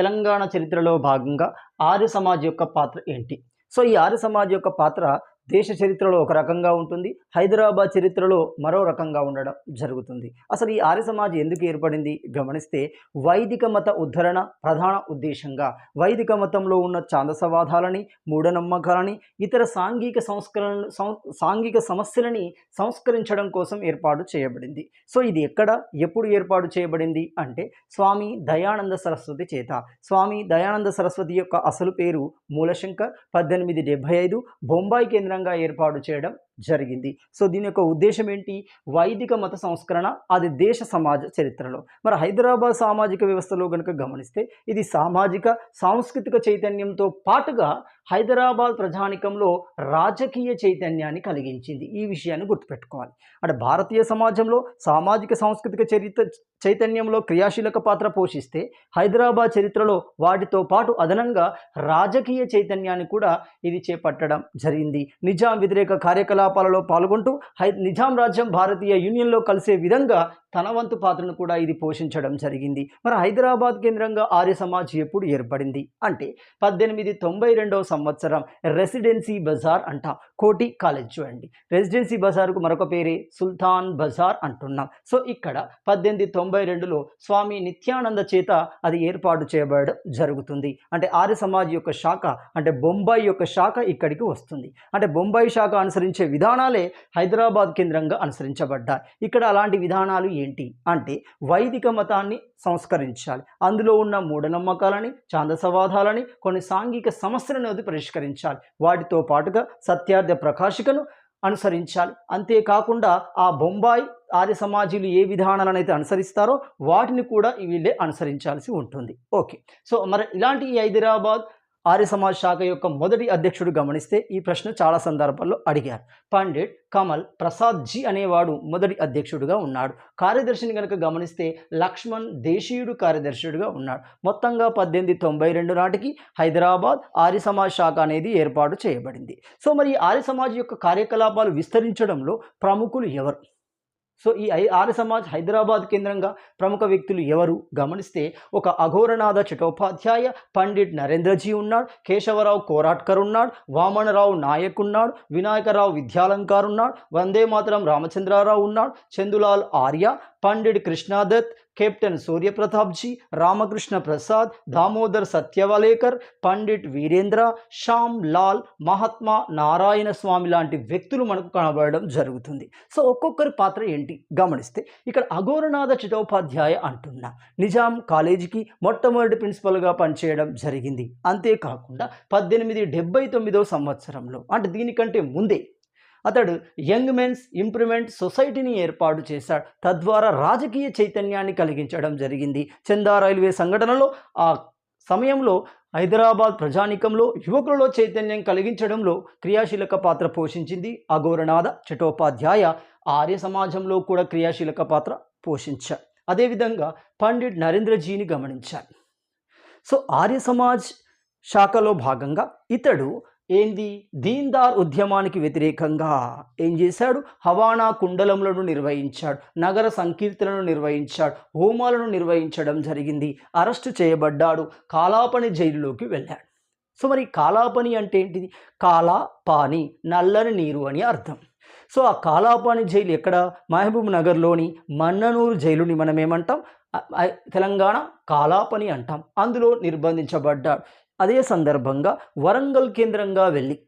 తెలంగాణ చరిత్రలో భాగంగా ఆర్య సమాజ్ యొక్క పాత్ర ఏంటి? సో ఈ ఆర్య సమాజ్ యొక్క పాత్ర దేశ చరిత్రలో ఒక రకంగా ఉంటుంది. హైదరాబాద్ చరిత్రలో మరో రకంగా ఉండడం జరుగుతుంది. అసలు ఈ ఆర్య సమాజ్ ఎందుకు ఏర్పడింది? గమనిస్తే వైదిక మత ఉద్ధరణ ప్రధాన ఉద్దేశంగా. వైదిక మతంలో ఉన్న ఛాందసవాదాలని మూఢనమ్మకాలని ఇతర సాంఘిక సంస్కరణ సాంఘిక సమస్యలని సంస్కరించడం కోసం ఏర్పాటు చేయబడింది. సో ఇది ఎక్కడ ఎప్పుడు ఏర్పాటు చేయబడింది అంటే స్వామి దయానంద సరస్వతి చేత. స్వామి దయానంద సరస్వతి యొక్క అసలు పేరు మూలశంకర్. పద్దెనిమిది డెబ్భై ఐదు బొంబాయి కేంద్రంగా ఏర్పాటు చేయడం జరిగింది. సో దీని యొక్క ఉద్దేశం ఏంటి? వైదిక మత సంస్కరణ అది దేశ సమాజ చరిత్రలో. మరి హైదరాబాద్ సామాజిక వ్యవస్థలో కనుక గమనిస్తే ఇది సామాజిక సాంస్కృతిక చైతన్యంతో పాటుగా హైదరాబాద్ ప్రజానికంలో రాజకీయ చైతన్యాన్ని కలిగించింది. ఈ విషయాన్ని గుర్తుపెట్టుకోవాలి. అంటే భారతీయ సమాజంలో సామాజిక సాంస్కృతిక చరిత్ర చైతన్యంలో క్రియాశీలక పాత్ర పోషిస్తే హైదరాబాద్ చరిత్రలో వాటితో పాటు అదనంగా రాజకీయ చైతన్యాన్ని కూడా ఇది చేపట్టడం జరిగింది. నిజాం వ్యతిరేక కార్యకలాపాలలో పాల్గొంటూ హై నిజాం రాజ్యం భారతీయ యూనియన్లో కలిసే విధంగా తన వంతు పాత్రను కూడా ఇది పోషించడం జరిగింది. మరి హైదరాబాద్ కేంద్రంగా ఆర్య సమాజ్ ఎప్పుడు ఏర్పడింది? అంటే పద్దెనిమిది తొంభై రెండవ సంవత్సరం రెసిడెన్సీ బజార్ అంటాం. కోటి కాలేజ్ చూడండి. రెసిడెన్సీ బజార్కు మరొక పేరే సుల్తాన్ బజార్ అంటున్నాం. సో ఇక్కడ పద్దెనిమిది తొంభై రెండులో స్వామి నిత్యానంద చేత అది ఏర్పాటు చేయబడడం జరుగుతుంది. అంటే ఆర్య సమాజ్ యొక్క శాఖ అంటే బొంబాయి యొక్క శాఖ ఇక్కడికి వస్తుంది. అంటే బొంబాయి శాఖ అనుసరించే విధానాలే హైదరాబాద్ కేంద్రంగా అనుసరించబడ్డాయి. ఇక్కడ అలాంటి విధానాలు ఏంటి అంటే వైదిక మతాన్ని సంస్కరించాలి. అందులో ఉన్న మూఢనమ్మకాలని ఛాందసవాదాలని కొన్ని సాంఘిక సమస్యలను అది పరిష్కరించాలి. వాటితో పాటుగా సత్యార్థ ప్రకాశికను అనుసరించాలి. అంతేకాకుండా ఆ బొంబాయి ఆర్య సమాజీలు ఏ విధానాలను అయితే అనుసరిస్తారో వాటిని కూడా వీళ్ళే అనుసరించాల్సి ఉంటుంది. ఓకే. సో మరి ఇలాంటి ఈ హైదరాబాద్ ఆర్య సమాజ్ శాఖ యొక్క మొదటి అధ్యక్షుడు గమనిస్తే ఈ ప్రశ్న చాలా సందర్భాల్లో అడిగారు. పండిట్ కమల్ ప్రసాద్ జీ అనేవాడు మొదటి అధ్యక్షుడుగా ఉన్నాడు. కార్యదర్శిని కనుక గమనిస్తే లక్ష్మణ్ దేశీయుడు కార్యదర్శుడుగా ఉన్నాడు. మొత్తంగా పద్దెనిమిది తొంభై రెండు నాటికి హైదరాబాద్ ఆర్య సమాజ్ శాఖ అనేది ఏర్పాటు చేయబడింది. సో మరి ఈ ఆర్య సమాజ్ యొక్క కార్యకలాపాలు విస్తరించడంలో ప్రముఖులు ఎవరు? సో ఈ ఐ ఆర్య సమాజ్ హైదరాబాద్ కేంద్రంగా ప్రముఖ వ్యక్తులు ఎవరు? గమనిస్తే ఒక అఘోరనాథ చటోపాధ్యాయ పండిట్ నరేంద్రజీ ఉన్నాడు కేశవరావు కోరాట్కర్ ఉన్నాడు వామనరావు నాయక్ ఉన్నాడు వినాయకరావు విద్యాలంకార్ ఉన్నాడు వందే మాతరం రామచంద్రారావు ఉన్నాడు చందులాల్ ఆర్య పండిట్ కృష్ణాదత్ కెప్టెన్ సూర్యప్రతాప్జీ రామకృష్ణ ప్రసాద్ దామోదర్ సత్యవలేకర్ పండిట్ వీరేంద్ర శ్యామ్ లాల్ మహాత్మా నారాయణ స్వామి లాంటి వ్యక్తులు మనకు కనబడడం జరుగుతుంది. సో ఒక్కొక్కరి పాత్ర ఏంటి? గమనిస్తే ఇక్కడ అఘోరనాథ చిటోపాధ్యాయ అంటున్నా నిజాం కాలేజీకి మొట్టమొదటి ప్రిన్సిపల్గా పనిచేయడం జరిగింది. అంతేకాకుండా పద్దెనిమిది డెబ్బై తొమ్మిదో సంవత్సరంలో అంటే దీనికంటే ముందే అతడు యంగ్ మెన్స్ ఇంప్రూవ్మెంట్ సొసైటీని ఏర్పాటు చేశాడు. తద్వారా రాజకీయ చైతన్యాన్ని కలిగించడం జరిగింది. చందా రైల్వే సంఘటనలో ఆ సమయంలో హైదరాబాద్ ప్రజానికంలో యువకులలో చైతన్యం కలిగించడంలో క్రియాశీలక పాత్ర పోషించింది. అఘోరనాథ చటోపాధ్యాయ ఆర్య సమాజంలో కూడా క్రియాశీలక పాత్ర పోషించారు అదేవిధంగా పండిట్ నరేంద్రజీని గమనించారు సో ఆర్య సమాజ్ శాఖలో భాగంగా ఇతడు ఏంది? దీన్దార్ ఉద్యమానికి వ్యతిరేకంగా ఏం చేశాడు? హవానా కుండలములను నిర్వహించాడు నగర సంకీర్తనను నిర్వహించాడు హోమాలను నిర్వహించడం జరిగింది అరెస్టు చేయబడ్డాడు కాలాపని జైలులోకి వెళ్ళాడు. సో మరి కాలాపని అంటే ఏంటిది? కాలాపాని నల్లని నీరు అని అర్థం. సో ఆ కాలాపాని జైలు ఎక్కడ? మహబూబ్ నగర్లోని మన్ననూరు జైలుని మనం ఏమంటాం తెలంగాణ కాలాపని అంటాం. అందులో నిర్బంధించబడ్డాడు. అదే సందర్భంగా వరంగల్ కేంద్రంగా వెళ్ళి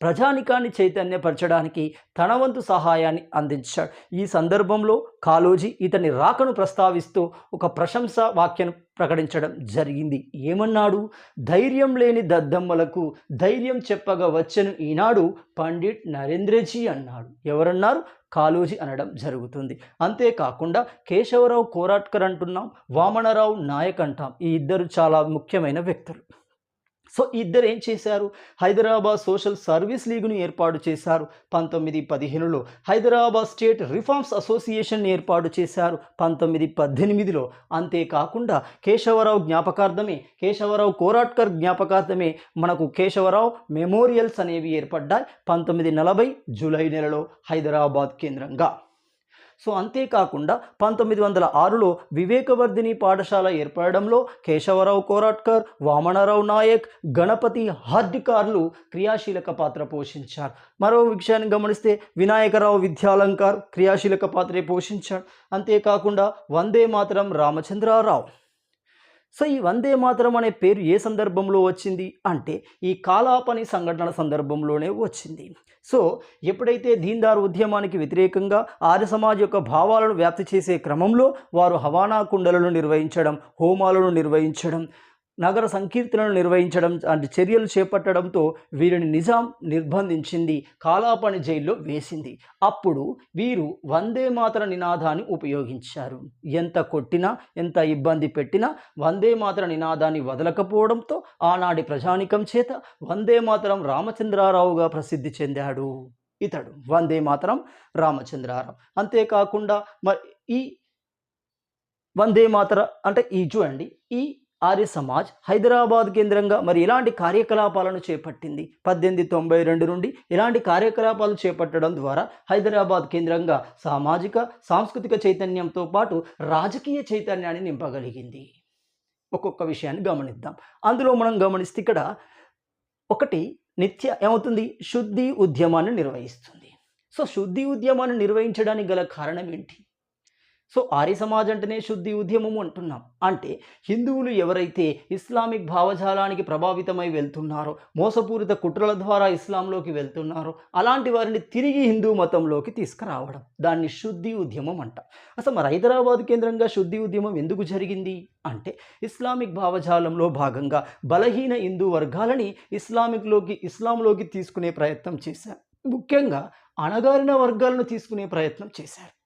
ప్రజానికాన్ని చైతన్యపరచడానికి తన వంతు సహాయాన్ని అందించాడు. ఈ సందర్భంలో కాలోజీ ఇతని రాకను ప్రస్తావిస్తూ ఒక ప్రశంస వాక్యం ప్రకటించడం జరిగింది. ఏమన్నాడు? ధైర్యం లేని దద్దమ్మలకు ధైర్యం చెప్పగా వచ్చను ఈనాడు పండిట్ నరేంద్రజీ అన్నాడు. ఎవరన్నారు? కాలోజీ అనడం జరుగుతుంది. అంతేకాకుండా కేశవరావు కోరాట్కర్ అంటున్నాం వామనరావు నాయక్ అంటాం. ఈ ఇద్దరు చాలా ముఖ్యమైన వ్యక్తులు. సో ఇద్దరు ఏం చేశారు? హైదరాబాద్ సోషల్ సర్వీస్ లీగ్ను ఏర్పాటు చేశారు. పంతొమ్మిది పదిహేనులో హైదరాబాద్ స్టేట్ రిఫార్మ్స్ అసోసియేషన్ ఏర్పాటు చేశారు. పంతొమ్మిది పద్దెనిమిదిలో అంతేకాకుండా కేశవరావు జ్ఞాపకార్థమే కేశవరావు కోరాట్కర్ జ్ఞాపకార్థమే మనకు కేశవరావు మెమోరియల్స్ అనేవి ఏర్పడ్డాయి. పంతొమ్మిది నలభై జూలై నెలలో హైదరాబాద్ కేంద్రంగా. సో అంతేకాకుండా పంతొమ్మిది వందల ఆరులో వివేకవర్ధిని పాఠశాల ఏర్పడడంలో కేశవరావు కోరాట్కర్ వామనరావు నాయక్ గణపతి హార్డికార్లు క్రియాశీలక పాత్ర పోషించారు. మరో విషయాన్ని గమనిస్తే వినాయకరావు విద్యాలంకార్ క్రియాశీలక పాత్రే పోషించాడు. అంతేకాకుండా వందే మాతరం రామచంద్రారావు. సో ఈ వందే మాతరం అనే పేరు ఏ సందర్భంలో వచ్చింది? అంటే ఈ కాలాపని సంఘటన సందర్భంలోనే వచ్చింది. సో ఎప్పుడైతే దీన్దార్ ఉద్యమానికి వ్యతిరేకంగా ఆర్య సమాజ్ యొక్క భావాలను వ్యాప్తి చేసే క్రమంలో వారు హవానా కుండలను నిర్వహించడం హోమాలను నిర్వహించడం నగర సంకీర్తనలు నిర్వహించడం అంటే చర్యలు చేపట్టడంతో వీరిని నిజాం నిర్బంధించింది. కాలాపని జైల్లో వేసింది. అప్పుడు వీరు వందే మాతర నినాదాన్ని ఉపయోగించారు. ఎంత కొట్టినా ఎంత ఇబ్బంది పెట్టినా వందే మాతర నినాదాన్ని వదలకపోవడంతో ఆనాటి ప్రజానికం చేత వందే మాతరం రామచంద్రారావుగా ప్రసిద్ధి చెందాడు. ఇతడు వందే మాతరం రామచంద్రారావు. అంతేకాకుండా మరి ఈ వందే మాతర అంటే ఈ చూడండి ఈ ఆర్య సమాజ్ హైదరాబాద్ కేంద్రంగా మరి ఎలాంటి కార్యకలాపాలను చేపట్టింది. పద్దెనిమిది తొంభై రెండు నుండి ఇలాంటి కార్యకలాపాలు చేపట్టడం ద్వారా హైదరాబాద్ కేంద్రంగా సామాజిక సాంస్కృతిక చైతన్యంతో పాటు రాజకీయ చైతన్యాన్ని నింపగలిగింది. ఒక్కొక్క విషయాన్ని గమనిద్దాం. అందులో మనం గమనిస్తే ఇక్కడ ఒకటి నిత్య ఏమవుతుంది? శుద్ధి ఉద్యమాన్ని నిర్వహిస్తుంది. సో శుద్ధి ఉద్యమాన్ని నిర్వహించడానికి గల కారణం ఏంటి? సో ఆర్య సమాజ్ అంటేనే శుద్ధి ఉద్యమము అంటున్నాం. అంటే హిందువులు ఎవరైతే ఇస్లామిక్ భావజాలానికి ప్రభావితమై వెళ్తున్నారో మోసపూరిత కుట్రల ద్వారా ఇస్లాంలోకి వెళ్తున్నారో అలాంటి వారిని తిరిగి హిందూ మతంలోకి తీసుకురావడం దాన్ని శుద్ధి ఉద్యమం అంట. అసలు మరి హైదరాబాద్ కేంద్రంగా శుద్ధి ఉద్యమం ఎందుకు జరిగింది? అంటే ఇస్లామిక్ భావజాలంలో భాగంగా బలహీన హిందూ వర్గాలని ఇస్లామిక్లోకి ఇస్లాంలోకి తీసుకునే ప్రయత్నం చేశారు. ముఖ్యంగా అణగారిన వర్గాలను తీసుకునే ప్రయత్నం చేశారు.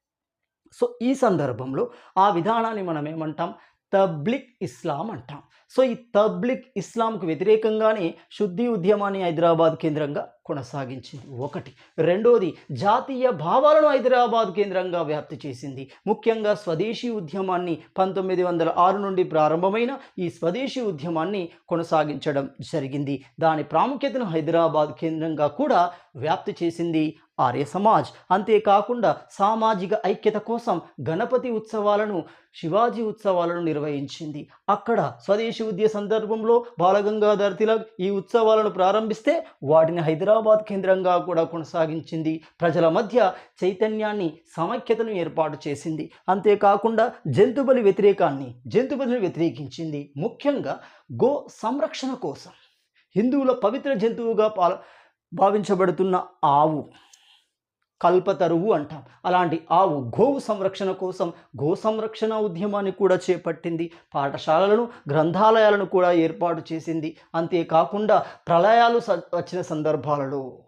సో ఈ సందర్భంలో ఆ విధానాన్ని మనం ఏమంటాం తబ్లిక్ ఇస్లాం అంటాం. సో ఈ తబ్లిక్ ఇస్లాంకు వ్యతిరేకంగానే శుద్ధి ఉద్యమాన్ని హైదరాబాద్ కేంద్రంగా కొనసాగించింది. ఒకటి. రెండోది జాతీయ భావాలను హైదరాబాద్ కేంద్రంగా వ్యాప్తి చేసింది. ముఖ్యంగా స్వదేశీ ఉద్యమాన్ని పంతొమ్మిది వందల ఆరు నుండి ప్రారంభమైన ఈ స్వదేశీ ఉద్యమాన్ని కొనసాగించడం జరిగింది. దాని ప్రాముఖ్యతను హైదరాబాద్ కేంద్రంగా కూడా వ్యాప్తి చేసింది ఆర్య సమాజ్. అంతేకాకుండా సామాజిక ఐక్యత కోసం గణపతి ఉత్సవాలను శివాజీ ఉత్సవాలను నిర్వహించింది. అక్కడ స్వదేశీ ఉద్య సందర్భంలో బాలగంగాధర్ తిలక్ ఈ ఉత్సవాలను ప్రారంభిస్తే వాటిని హైదరాబాద్ కేంద్రంగా కూడా కొనసాగించింది. ప్రజల మధ్య చైతన్యాన్ని సమైక్యతను ఏర్పాటు చేసింది. అంతేకాకుండా జంతుబలి వ్యతిరేకాన్ని జంతుబలిని వ్యతిరేకించింది. ముఖ్యంగా గో సంరక్షణ కోసం హిందువుల పవిత్ర జంతువుగా పాల భావించబడుతున్న ఆవు. కల్పతరువు అంటాం. అలాంటి ఆవు గోవు సంరక్షణ కోసం గో సంరక్షణ ఉద్యమాన్ని కూడా చేపట్టింది. పాఠశాలలను గ్రంథాలయాలను కూడా ఏర్పాటు చేసింది. అంతేకాకుండా ప్రళయాలు స- వచ్చిన సందర్భాలలో.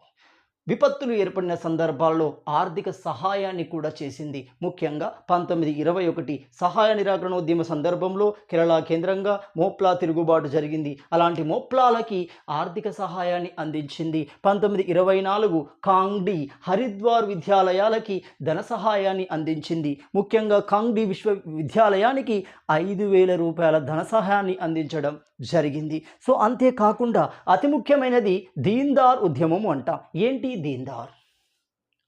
విపత్తులు ఏర్పడిన సందర్భాల్లో ఆర్థిక సహాయాన్ని కూడా చేసింది. ముఖ్యంగా పంతొమ్మిది ఇరవై ఒకటి సహాయ నిరాకరణోద్యమ సందర్భంలో కేరళ కేంద్రంగా మోప్లా తిరుగుబాటు జరిగింది. అలాంటి మోప్లాలకి ఆర్థిక సహాయాన్ని అందించింది. పంతొమ్మిది ఇరవై నాలుగు కాంగ్డి హరిద్వార్ విద్యాలయాలకి ధన సహాయాన్ని అందించింది. ముఖ్యంగా కాంగ్డి విశ్వవిద్యాలయానికి ఐదు వేల రూపాయల ధన సహాయాన్ని అందించడం జరిగింది. సో అంతేకాకుండా అతి ముఖ్యమైనది దీందార్ ఉద్యమం అంట. ఏంటి దీన్దార్?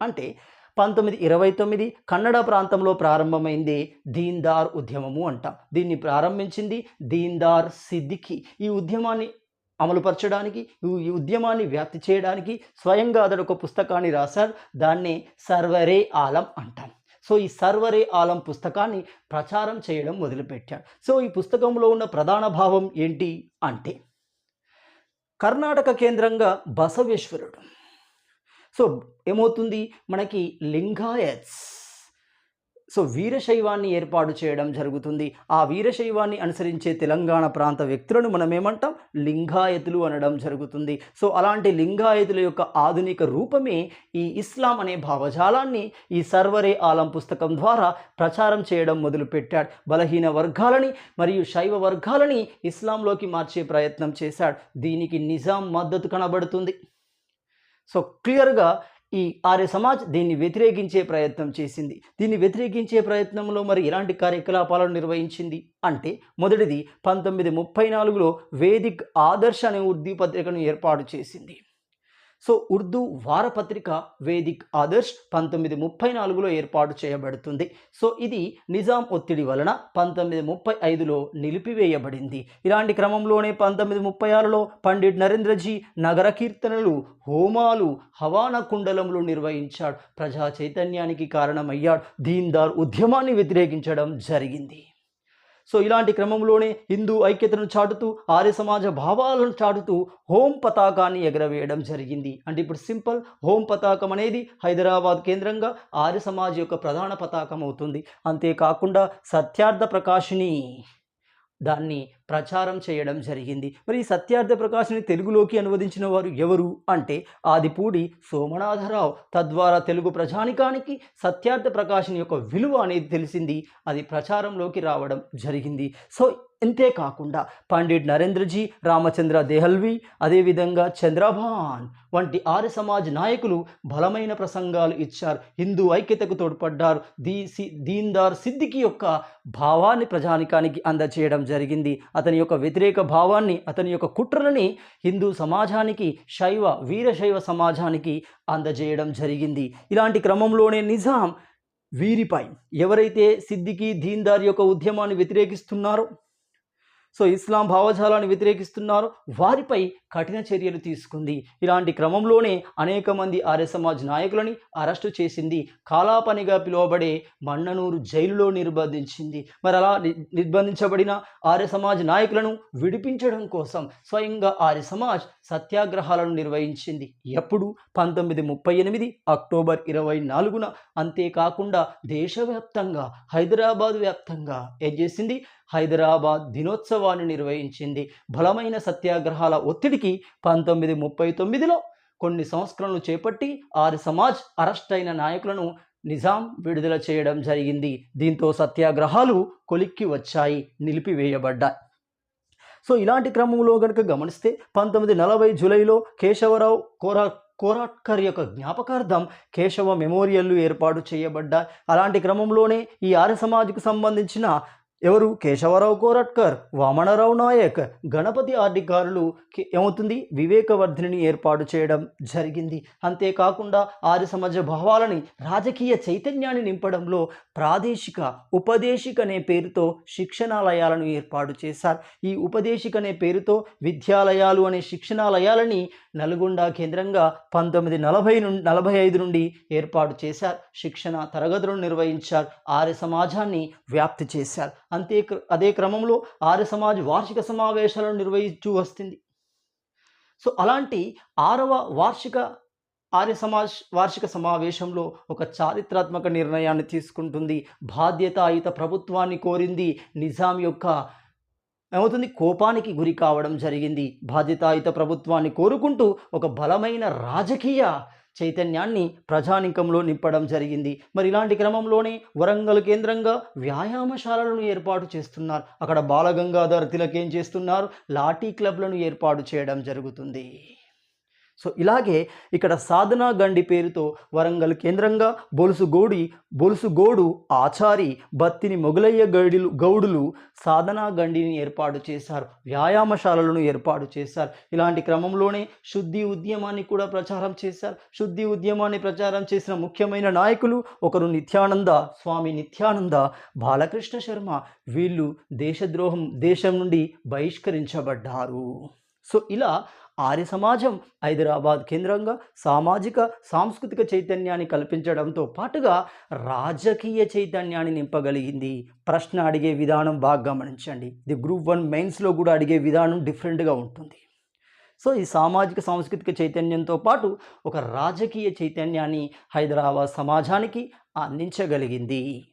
అంటే పంతొమ్మిది ఇరవై తొమ్మిది కన్నడ ప్రాంతంలో ప్రారంభమైంది దీన్దార్ ఉద్యమము అంట. దీన్ని ప్రారంభించింది దీన్దార్ సిద్దికి ఈ ఉద్యమాన్ని అమలుపరచడానికి ఈ- ఉద్యమాన్ని వ్యాప్తి చేయడానికి స్వయంగా అతడు ఒక పుస్తకాన్ని రాశాడు. దాన్ని సర్వరే ఆలం అంటాం సో ఈ సర్వరే ఆలం పుస్తకాన్ని ప్రచారం చేయడం మొదలుపెట్టాడు సో ఈ పుస్తకంలో ఉన్న ప్రధాన భావం ఏంటి అంటే కర్ణాటక కేంద్రంగా బసవేశ్వరుడు. సో ఏమవుతుంది? మనకి లింగాయత్స్. సో వీరశైవాన్ని ఏర్పాటు చేయడం జరుగుతుంది. ఆ వీరశైవాన్ని అనుసరించే తెలంగాణ ప్రాంత వ్యక్తులను మనం ఏమంటాం లింగాయతులు అనడం జరుగుతుంది. సో అలాంటి లింగాయతుల యొక్క ఆధునిక రూపమే ఈ ఇస్లాం అనే భావజాలాన్ని ఈ సర్వరే ఆలం పుస్తకం ద్వారా ప్రచారం చేయడం మొదలుపెట్టాడు. బలహీన వర్గాలని మరియు శైవ వర్గాలని ఇస్లాంలోకి మార్చే ప్రయత్నం చేశాడు. దీనికి నిజాం మద్దతు కనబడుతుంది. సో క్లియర్గా ఈ ఆర్య సమాజ్ దీన్ని వ్యతిరేకించే ప్రయత్నం చేసింది. దీన్ని వ్యతిరేకించే ప్రయత్నంలో మరి ఎలాంటి కార్యకలాపాలను నిర్వహించింది. అంటే మొదటిది పంతొమ్మిది ముప్పై నాలుగులో వేదిక్ ఆదర్శ అనే ఉర్దూ పత్రికను ఏర్పాటు చేసింది. సో ఉర్దూ వారపత్రిక వేదిక్ ఆదర్శ్ పంతొమ్మిది ముప్పై నాలుగులో ఏర్పాటు చేయబడుతుంది. సో ఇది నిజాం ఒత్తిడి వలన పంతొమ్మిది ముప్పై ఐదులో నిలిపివేయబడింది. ఇలాంటి క్రమంలోనే పంతొమ్మిది ముప్పై ఆరులో పండిట్ నరేంద్రజీ నగర కీర్తనలు హోమాలు హవాన కుండలములు నిర్వహించాడు. ప్రజా చైతన్యానికి కారణమయ్యాడు. దీన్దార్ ఉద్యమాన్ని వ్యతిరేకించడం జరిగింది. సో ఇలాంటి క్రమంలోనే హిందూ ఐక్యతను చాటుతూ ఆర్య సమాజ భావాలను చాటుతూ హోం పతాకాన్ని ఎగరవేయడం జరిగింది. అంటే ఇప్పుడు సింపుల్ హోం పతాకం అనేది హైదరాబాద్ కేంద్రంగా ఆర్య సమాజ్ యొక్క ప్రధాన పతాకం అవుతుంది. అంతేకాకుండా సత్యార్థ ప్రకాశిని దాన్ని ప్రచారం చేయడం జరిగింది. మరి ఈ సత్యార్థ ప్రకాశిని తెలుగులోకి అనువదించిన వారు ఎవరు? అంటే ఆదిపూడి సోమనాథరావు. తద్వారా తెలుగు ప్రజానికానికి సత్యార్థ ప్రకాశిని యొక్క విలువ అనేది తెలిసింది. అది ప్రచారంలోకి రావడం జరిగింది. సో ఇంతేకాకుండా పండిట్ నరేంద్రజీ రామచంద్ర దేహల్వి అదేవిధంగా చంద్రభాన్ వంటి ఆర్య సమాజ్ నాయకులు బలమైన ప్రసంగాలు ఇచ్చారు. హిందూ ఐక్యతకు తోడ్పడ్డారు. దీ సి దీందార్ సిద్దికి యొక్క భావాన్ని ప్రజానికానికి అందచేయడం జరిగింది. అతని యొక్క వ్యతిరేక భావాన్ని అతని యొక్క కుట్రలని హిందూ సమాజానికి శైవ వీరశైవ సమాజానికి అందజేయడం జరిగింది. ఇలాంటి క్రమంలోనే నిజాం వీరిపై ఎవరైతే సిద్దికి దీన్దార్ యొక్క ఉద్యమాన్ని వ్యతిరేకిస్తున్నారో సో ఇస్లాం భావజాలాన్ని వ్యతిరేకిస్తున్నారో వారిపై కఠిన చర్యలు తీసుకుంది. ఇలాంటి క్రమంలోనే అనేక మంది ఆర్య సమాజ్ నాయకులని అరెస్టు చేసింది. కాలాపనిగా పిలువబడే మన్ననూరు జైలులో నిర్బంధించింది. మరి అలా నిర్బంధించబడిన ఆర్య సమాజ్ నాయకులను విడిపించడం కోసం స్వయంగా ఆర్య సమాజ్ సత్యాగ్రహాలను నిర్వహించింది. ఎప్పుడు? పంతొమ్మిది ముప్పై ఎనిమిది అక్టోబర్ ఇరవై నాలుగున. అంతేకాకుండా దేశవ్యాప్తంగా హైదరాబాద్ వ్యాప్తంగా ఏం చేసింది? హైదరాబాద్ దినోత్సవాన్ని నిర్వహించింది. బలమైన సత్యాగ్రహాల ఒత్తిడి ఒత్తిడికి పంతొమ్మిది ముప్పై తొమ్మిదిలో కొన్ని సంస్కరణలు చేపట్టి ఆర్య సమాజ్ అరెస్ట్ అయిన నాయకులను నిజాం విడుదల చేయడం జరిగింది. దీంతో సత్యాగ్రహాలు కొలిక్కి వచ్చాయి నిలిపివేయబడ్డాయి. సో ఇలాంటి క్రమంలో కనుక గమనిస్తే పంతొమ్మిది నలభై జూలైలో కేశవరావు కోరా కోరాట్కర్ యొక్క జ్ఞాపకార్థం కేశవ మెమోరియల్లు ఏర్పాటు చేయబడ్డాయి. అలాంటి క్రమంలోనే ఈ ఆర్య సమాజ్కు సంబంధించిన ఎవరు కేశవరావు కోరట్కర్ వామనరావు నాయక్ గణపతి అధికారులు ఏమవుతుంది? వివేకవర్ధిని ఏర్పాటు చేయడం జరిగింది. అంతేకాకుండా ఆర్య సమాజ భావాలని రాజకీయ చైతన్యాన్ని నింపడంలో ప్రాదేశిక ఉపదేశిక అనే పేరుతో శిక్షణాలయాలను ఏర్పాటు చేశారు. ఈ ఉపదేశిక అనే పేరుతో విద్యాలయాలు అనే శిక్షణాలయాలని నల్గొండ కేంద్రంగా పంతొమ్మిది నలభై నుండి నలభై ఐదు నుండి ఏర్పాటు చేశారు. శిక్షణ తరగతులను నిర్వహించారు. ఆర్య సమాజాన్ని వ్యాప్తి చేశారు. అంతే క్ర- అదే క్రమంలో ఆర్య సమాజ్ వార్షిక సమావేశాలను నిర్వహించు వస్తుంది. సో అలాంటి ఆరవ వార్షిక ఆర్య సమాజ్ వార్షిక సమావేశంలో ఒక చారిత్రాత్మక నిర్ణయాన్ని తీసుకుంటుంది. బాధ్యతాయుత ప్రభుత్వాన్ని కోరింది నిజాం యొక్క ఏమవుతుంది? కోపానికి గురి కావడం జరిగింది. బాధ్యతాయుత ప్రభుత్వాన్ని కోరుకుంటూ ఒక బలమైన రాజకీయ చైతన్యాన్ని ప్రజానికంలో నింపడం జరిగింది. మరి ఇలాంటి క్రమంలోనే వరంగల్ కేంద్రంగా వ్యాయామశాలలను ఏర్పాటు చేస్తున్నారు. అక్కడ బాలగంగాధర్ తిలక్ ఏం చేస్తున్నారు? లాఠీ క్లబ్లను ఏర్పాటు చేయడం జరుగుతుంది. సో ఇలాగే ఇక్కడ సాధనా గండి పేరుతో వరంగల్ కేంద్రంగా బొలుసుగోడి బొలుసుగోడు ఆచారి బత్తిని మొగలయ్య గడిలు గౌడులు సాధనా గండిని ఏర్పాటు చేశారు. వ్యాయామశాలలను ఏర్పాటు చేశారు. ఇలాంటి క్రమంలోనే శుద్ధి ఉద్యమాన్ని కూడా ప్రచారం చేశారు. శుద్ధి ఉద్యమాన్ని ప్రచారం చేసిన ముఖ్యమైన నాయకులు ఒకరు నిత్యానంద స్వామి నిత్యానంద బాలకృష్ణ శర్మ. వీళ్ళు దేశద్రోహం దేశం నుండి బహిష్కరించబడ్డారు. సో ఇలా ఆర్య సమాజం హైదరాబాద్ కేంద్రంగా సామాజిక సాంస్కృతిక చైతన్యాన్ని కల్పించడంతో పాటుగా రాజకీయ చైతన్యాన్ని నింపగలిగింది. ప్రశ్న అడిగే విధానం బాగా గమనించండి. ఇది గ్రూప్ వన్ మెయిన్స్లో కూడా అడిగే విధానం డిఫరెంట్గా ఉంటుంది. సో ఈ సామాజిక సాంస్కృతిక చైతన్యంతో పాటు ఒక రాజకీయ చైతన్యాన్ని హైదరాబాద్ సమాజానికి అందించగలిగింది.